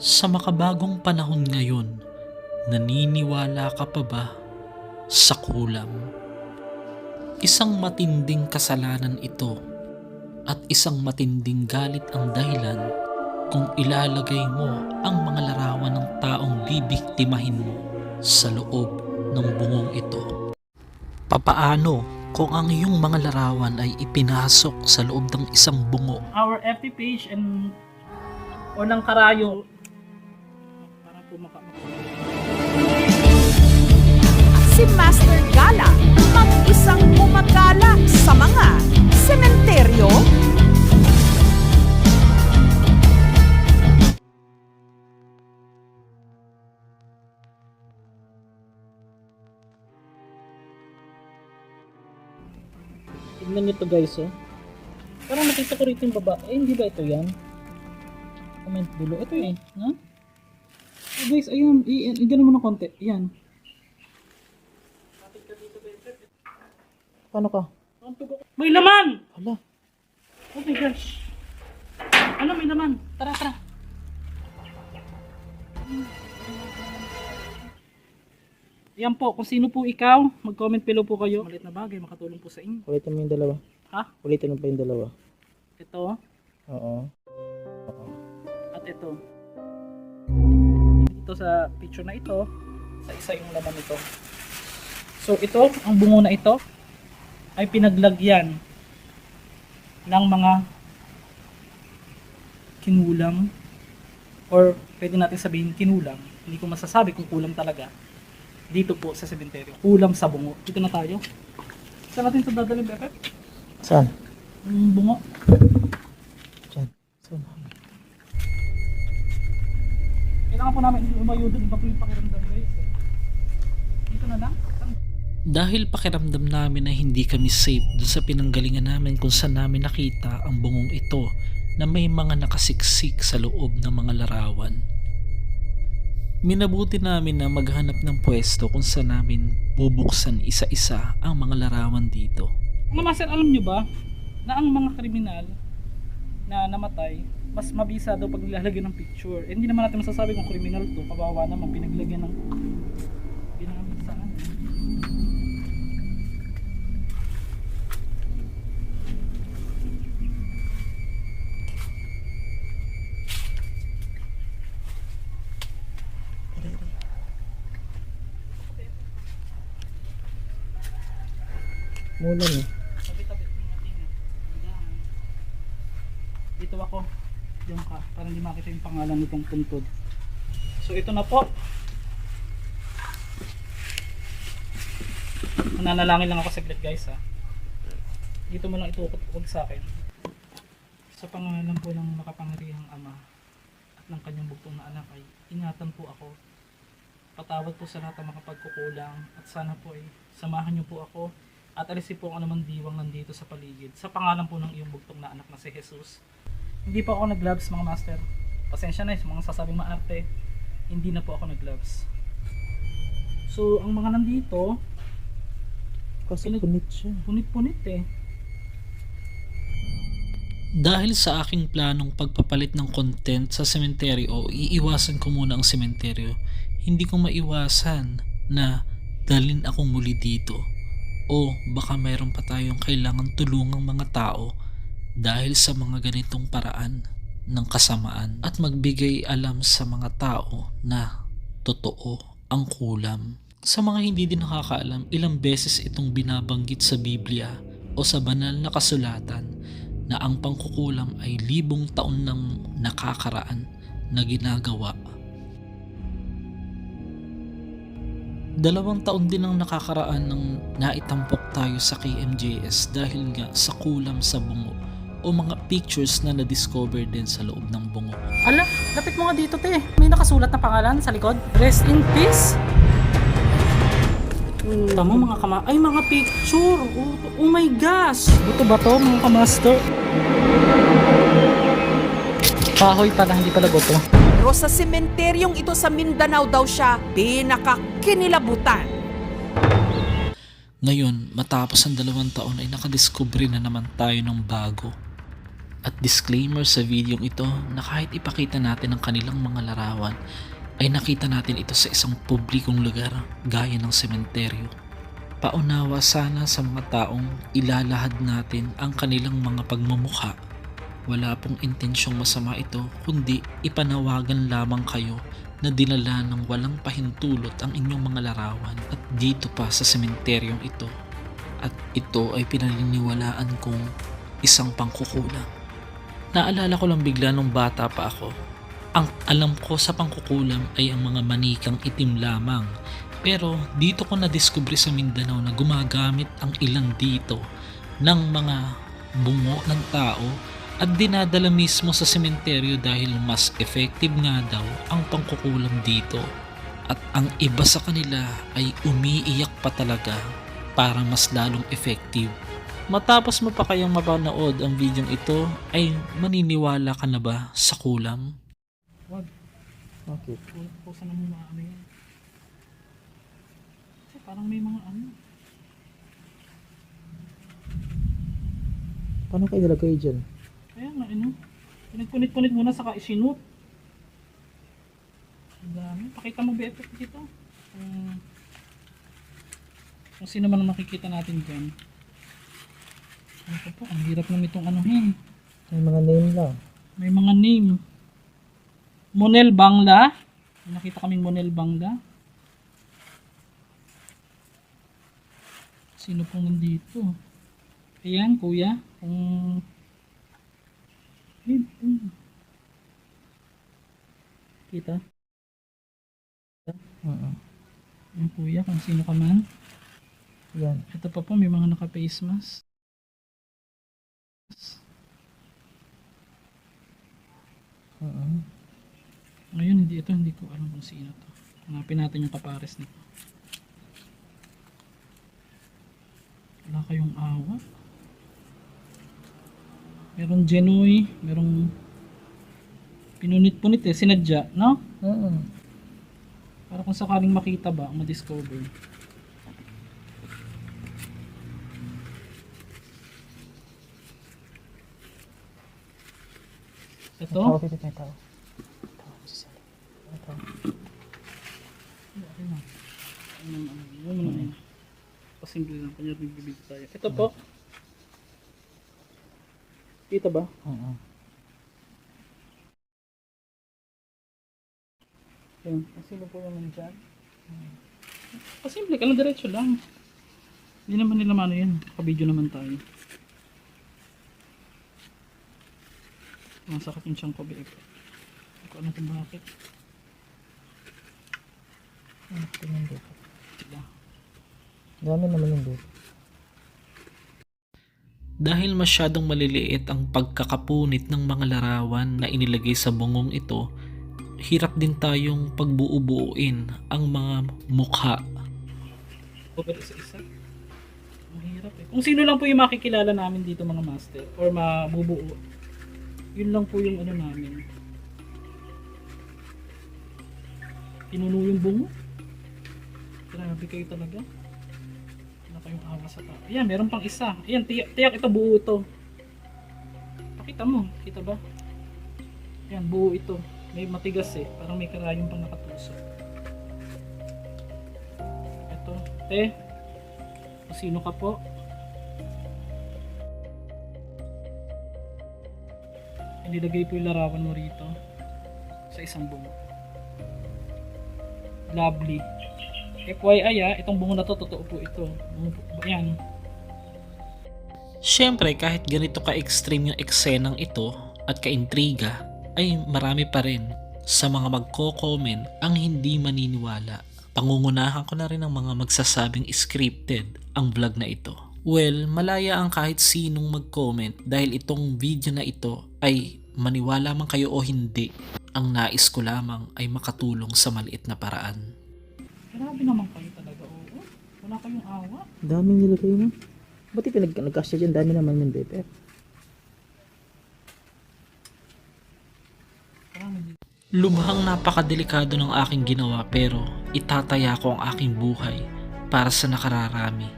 Sa makabagong panahon ngayon, naniniwala ka pa ba sa kulam? Isang matinding kasalanan ito at isang matinding galit ang dahilan kung ilalagay mo ang mga larawan ng taong bibiktimahin mo sa loob ng bungong ito. Papaano kung ang iyong mga larawan ay ipinasok sa loob ng isang bungo our FB page and o ng karayo nyo to guys oh. Parang nakita ko rito yung baba. Eh hindi ba ito yan? Comment below. Ito eh ha? Oh, guys ayun. I- i- ganun mo ng konti. Yan. Paano ka? May laman! Hala. Oh my gosh ano may laman? Tara tara Yan po, kung sino po ikaw, mag-comment below po kayo. Malit na bagay, makatulong po sa inyo. Ulitin mo yung dalawa. Ha? Ulitin mo pa yung dalawa. Ito, Oo. at ito. Ito sa picture na ito, sa isa yung laman nito. So ito, ang bungo na ito, ay pinaglagyan ng mga kinulang or pwede natin sabihin kinulang. Hindi ko masasabi kung kulang talaga. Dito po sa sementeryo. Kulang sa bungo. Dito na tayo. Saan natin ito dadalhin, Pepe? Saan? Yung bungo. Saan? Saan? Kailangan po namin lumayo doon. Iba po yung pakiramdam guys. Dito na lang. Dahil pakiramdam namin na hindi kami safe doon sa pinanggalingan namin kung saan namin nakita ang bungong ito na may mga nakasiksik sa loob ng mga larawan. Minabuti namin na maghanap ng pwesto kung saan namin bubuksan isa-isa ang mga larawan dito. Mga master, alam nyo ba na ang mga kriminal na namatay, mas mabisa daw pag nilalagyan ng picture. Eh, hindi naman natin masasabi kung kriminal to. Kawawa naman, pinaglagyan ng Mulan eh. Tabi-tabi. Dito ako. Diyan ka. Para hindi makita yung pangalan nitong puntod. So ito na po. Nananalangin lang ako saglit guys ha. Dito mo lang itukot huwag sa akin. Sa pangalan po ng makapangyarihang ama at ng kanyang bugtong na anak ay ingatan po ako. Patawad po sa lahat ng mga at sana po ay samahan niyo po ako at alisin po ang anumang diwang nandito sa paligid. Sa pangalan po ng iyong bugtong na anak na si Jesus. Hindi po ako nag-gloves mga master. Pasensya na sa mga sasabing maarte. Hindi na po ako nag-gloves. So, ang mga nandito, Kasi Pinag- punit siya. punit-punit eh. Dahil sa aking planong pagpapalit ng content sa sementeryo o iiwasan ko muna ang sementeryo, hindi ko maiwasan na dalin akong muli dito. O baka mayroon pa tayong kailangan tulungang mga tao dahil sa mga ganitong paraan ng kasamaan at magbigay alam sa mga tao na totoo ang kulam. Sa mga hindi din nakakaalam, ilang beses itong binabanggit sa Biblia o sa banal na kasulatan na ang pangkukulam ay libong taon nang nakakaraan na ginagawa. Dalawang taon din ang nakakaraan nang naitampok tayo sa KMJS dahil nga sa kulam sa bungo o mga pictures na na-discover din sa loob ng bungo. Ala, lapit mo nga dito te. May nakasulat na pangalan sa likod. Rest in peace. Tama mga kama. Ay mga picture. Oh, oh my gosh. Buto ba to mga kamaster? Kahoy pala, hindi pala buto. pero sa sementeryong ito sa Mindanao daw siya pinakakinilabutan. Ngayon, matapos ang dalawang taon ay nakadiscovery na naman tayo ng bago. At disclaimer sa video ito na kahit ipakita natin ang kanilang mga larawan ay nakita natin ito sa isang publikong lugar gaya ng sementeryo. Paunawa sana sa mga taong ilalahad natin ang kanilang mga pagmumukha. Wala pong intensyong masama ito kundi ipanawagan lamang kayo na dinala ng walang pahintulot ang inyong mga larawan at dito pa sa sementeryong ito. At ito ay pinaniniwalaan kong isang pangkukulang. Naalala ko lang bigla nung bata pa ako. Ang alam ko sa pangkukulam ay ang mga manikang itim lamang. Pero dito ko na-discover sa Mindanao na gumagamit ang ilan dito ng mga bungo ng tao at dinadala mismo sa sementeryo dahil mas effective nga daw ang pangkukulam dito. At ang iba sa kanila ay umiiyak pa talaga para mas lalong effective. Matapos mo pa kayang mapanood ang video ito ay maniniwala ka na ba sa kulam? Wag. Bakit? Wala po sana mo maano yan. Kasi parang may mga ano. Paano kayo nilagay dyan? Pinagpunit-punit muna saka isinut. Ang dami. Pakita mo BFF dito. Kung, kung sino man makikita natin dyan. Ano pa po? Ang hirap naman itong anuhin. May mga name lang. May mga name. Monel Bangla. Nakita kaming Monel Bangla. Sino pong nandito? Ayan, kuya. Kung... Ayun, ayun. Kita? Oo. Ayan, kuya, kung sino ka man. Yan. Ito pa po, may mga naka-face mask. Oo. Ngayon, hindi ito, hindi ko alam kung sino to. Hanapin natin yung kapares nito. Wala kayong awa. Meron Genoy, merong pinunit-punit eh, sinadya, no? Oo. Para kung sakaling makita ba, ma-discover. Ito? Naman, ano, ano naman yun. Pasimple lang, kanya bibig tayo. Ito po. Kita ba? Oo. Yan. Sino po yung nandyan? Pasimple ka lang, diretso lang. Hindi naman nila mano yan. Kabidyo naman tayo. Masakit yung siyang kobe. Hindi ko alam kung bakit. Ano, tingnan dito. Dami naman yung dito. Dahil masyadong maliliit ang pagkakapunit ng mga larawan na inilagay sa bungong ito, hirap din tayong pagbuo-buuin ang mga mukha Over isa-isa. Mahirap eh. Kung sino lang po yung makikilala namin dito mga master or mabubuo, yun lang po yung ano namin. Pinuno yung bungo. Grabe kayo talaga. Wala kayong awa sa tao. Ayan, meron pang isa. Ayan, tiyak, tiyak ito, buo ito. Pakita mo, kita ba? Ayan, buo ito. May matigas eh. Parang may karayong pang nakatusok. Ito. Te, kung sino ka po? Inilagay po yung larawan mo rito sa isang bungo. Lovely. FYI ah, itong bungo na to, totoo po ito. Bungo po, yan. Siyempre kahit ganito ka-extreme yung eksenang ito at ka-intriga ay marami pa rin sa mga magko-comment ang hindi maniniwala. Pangungunahan ko na rin ang mga magsasabing scripted ang vlog na ito. Well, malaya ang kahit sinong mag-comment dahil itong video na ito ay maniwala man kayo o hindi. Ang nais ko lamang ay makatulong sa maliit na paraan. Grabe naman kayo talaga, oo. Wala kayong awa. Daming nilagay mo. Buti pinag nagkasya dyan. Dami naman yung dito. Lubhang napakadelikado ng aking ginawa pero itataya ko ang aking buhay para sa nakararami.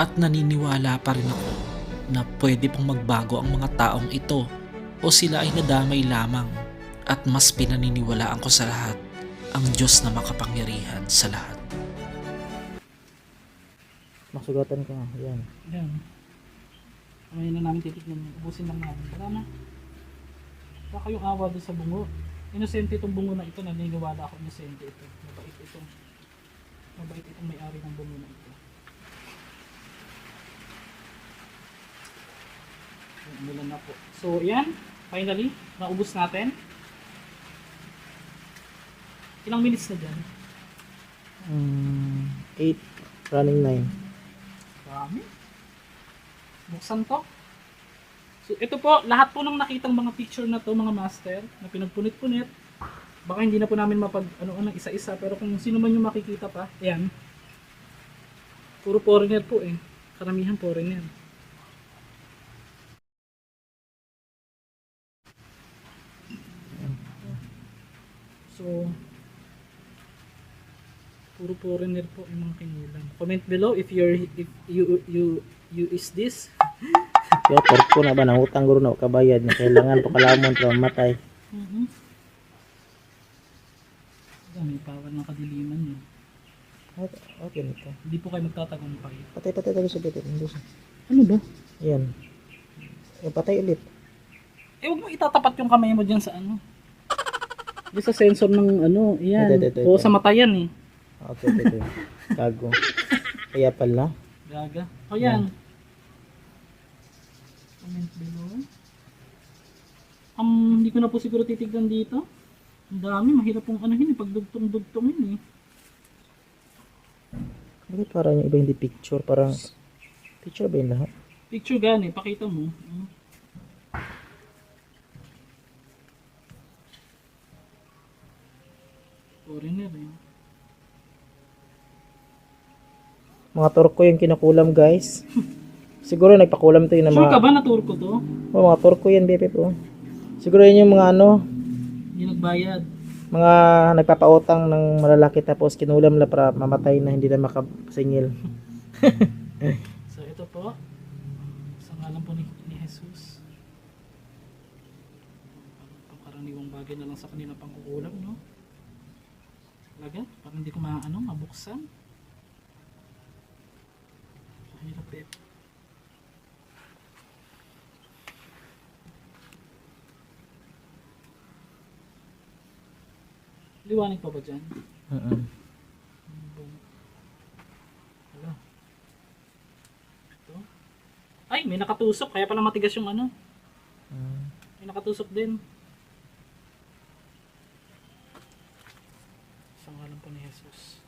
At naniniwala pa rin ako na pwede pong magbago ang mga taong ito o sila ay nadamay lamang at mas pinaniniwalaan ko sa lahat ang Diyos na makapangyarihan sa lahat. Masugatan ka nga. Yan. Yan. Kamay na namin titignan. Ubusin lang namin. Wala na. Baka yung awa doon sa bungo. Inosente itong bungo na ito. Naniniwala ako inosente ito. Mabait itong mabait itong may-ari ng bungo na ito. Umulan na po. So, yan. Finally, naubos natin. Ilang minutes na dyan? Um, 8 running 9. Dami. Buksan to. So, ito po, lahat po ng nakitang mga picture na to, mga master, na pinagpunit-punit, baka hindi na po namin mapag, ano, ano, isa-isa, pero kung sino man yung makikita pa, ayan. Puro foreigner po eh. Karamihan foreigner. So, puro foreigner po yung mga kinulam. Comment below if you're if you you you is this. Kaya torko na ba nangutang guro na kabayad na kailangan pa kalamon para mamatay. Mhm. Mm may power ng kadiliman yun. Okay, okay nito. Hindi po kayo magtatagumpay. Patay patay tayo sa bitin. Hindi siya. Ano ba? Yan. Yung patay ulit. Eh, huwag mo itatapat yung kamay mo dyan sa ano. Diyan sa sensor ng ano, yan. Ito, ito, ito, O sa mata yan eh. Okay, okay. Gago. Kaya pala. Gaga. O yan. Comment below. Um, hindi ko na po siguro titignan dito. Ang dami, mahirap pong ano yun eh, pagdugtong-dugtong yun eh. Bakit parang yung iba hindi picture? Parang picture ba yung lahat? Picture gani, pakita mo. Mm. Foreigner eh. Mga torko yung kinakulam guys. Siguro nagpakulam to yun ng Sure ka mga, ba na tour ko to? oh, mga torko yan, Bepe po. Siguro yun yung mga ano, Hindi nagbayad. mga nagpapautang ng malalaki tapos kinulam na para mamatay na hindi na makasingil. So ito po. Sa ngalan po ni, ni Jesus. Pangkaraniwang bagay na lang sa kanila pangkukulam, no? Talaga? Parang hindi ko maano, mabuksan. Mahirap eh. Liwanag pa ba dyan? Mm-mm. Hala. Ito. Ay, may nakatusok. Kaya pala matigas yung ano. Mm. May nakatusok din. Sa ngalan po ni Jesus.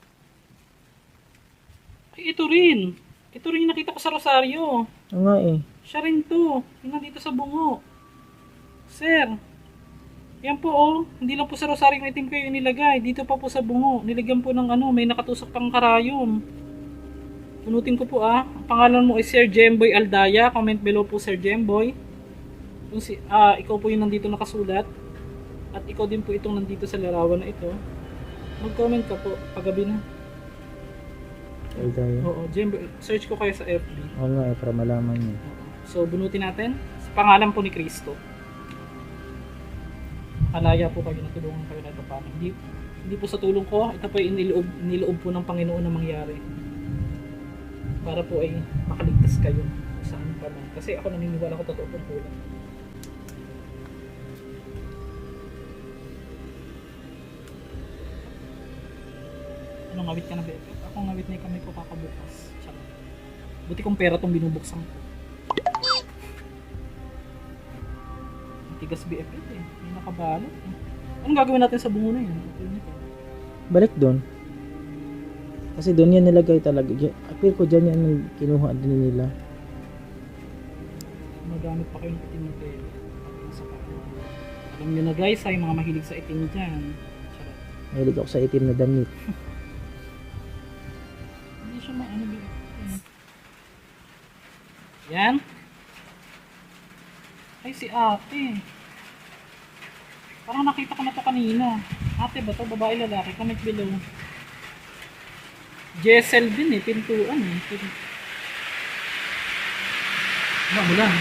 Ay, ito rin. Ito rin yung nakita ko sa Rosario. Oo nga eh. Siya rin to. Yung nandito sa bungo. Sir. Yan po oh. Hindi lang po sa Rosario ng itim kayo inilagay. Dito pa po sa bungo. Nilagyan po ng ano. May nakatusok pang karayom. Punutin ko po ah. Ang pangalan mo ay Sir Jemboy Aldaya. Comment below po Sir Jemboy. Kung si, ah, ikaw po yung nandito nakasulat. At ikaw din po itong nandito sa larawan na ito. Mag-comment ka po paggabi na. Ay, tayo. Oo, Jemboy. Search ko kayo sa FB. Oo nga eh, para malaman niyo. So, bunutin natin. Sa pangalan po ni Kristo. Malaya po kayo, natulungan kayo na ito. Hindi, hindi po sa tulong ko, ito po ay iniloob, iniloob po ng Panginoon na mangyari. Para po ay makaligtas kayo saan pa man. Kasi ako naniniwala ko totoo pong kulang. Anong awit ka na, Bebe? Ako ngawit na kamay ko kakabukas. Charot. Buti kong pera tong binubuksan ko. Matigas BF ito eh. May nakabalot eh. Anong gagawin natin sa bungo na yun? Balik doon. Kasi doon yan nilagay talaga. Appear ko dyan yan yung kinuha din nila. Magamit pa kayo ng itim na pera. Alam nyo na guys, ay mga mahilig sa itim dyan. Mahilig ako sa itim na damit. Yan. Ay si ate. Parang nakita ko na to kanina. Ate ba to? Babae lalaki? Comment below. Jessel din eh. Pintuan eh. Ano, bulan.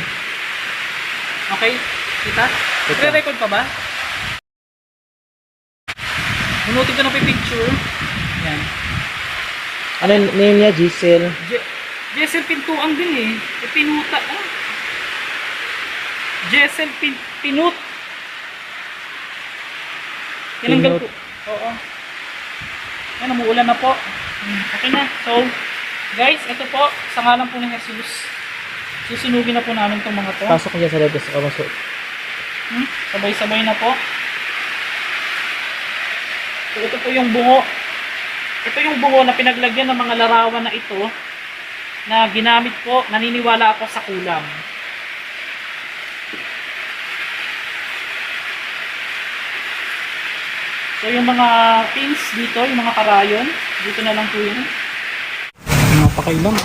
Okay, kita? Pre-record pa ba? Bunutin ko na pa picture. Yan. Ano yung name niya? Giselle. Je- Jessel Pintuang din eh. E, pinuta. Ah. Jessel Pin Pinut. Tinanggal Pinut. ko. Oo. Yan, umuulan na po. Okay na. So, guys, ito po, sa ngalan po ni Jesus. Susunugin na po namin itong mga to. Pasok niya sa loob sa kamasok. Hmm? Sabay-sabay na po. So, ito po yung bungo. Ito yung bungo na pinaglagyan ng mga larawan na ito na ginamit po, naniniwala ako sa kulam. So yung mga pins dito, yung mga karayon, dito na lang po yun. Napakailang.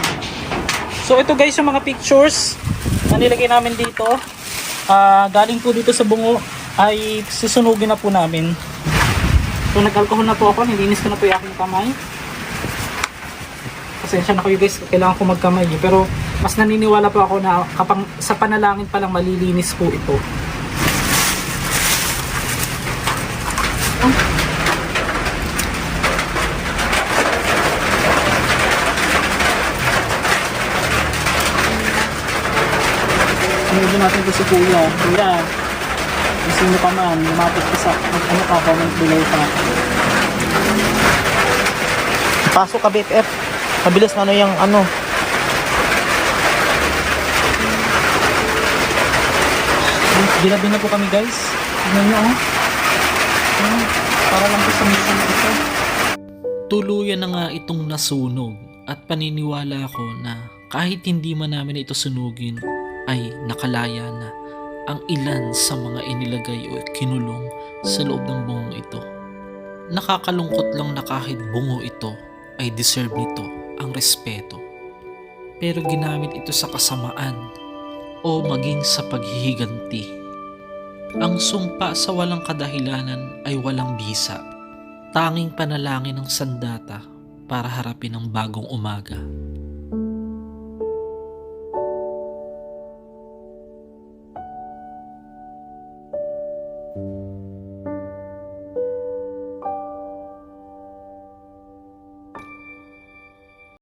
So ito guys yung mga pictures na nilagay namin dito. Ah, galing po dito sa bungo ay susunugin na po namin. So nag-alcohol na po ako, nilinis ko na po yung aking kamay. Pasensya na kayo guys, kailangan ko magkamay eh. Pero mas naniniwala po ako na kapag sa panalangin pa lang malilinis po ito. Sinunod natin ito si Kuya. Kuya, kung sino ka man, lumapit ka sa, ano ka, comment below ka. Pasok ka BFF. Mabilis na ano yung ano. Ginabi na po kami guys. Tingnan nyo oh. Ah, Para lang po sa mission ito. Tuluyan na nga itong nasunog at paniniwala ako na kahit hindi man namin ito sunugin ay nakalaya na ang ilan sa mga inilagay o kinulong sa loob ng bungong ito. Nakakalungkot lang na kahit bungo ito ay deserve nito ang respeto. Pero ginamit ito sa kasamaan o maging sa paghihiganti. Ang sumpa sa walang kadahilanan ay walang bisa tanging panalangin ng sandata para harapin ang bagong umaga.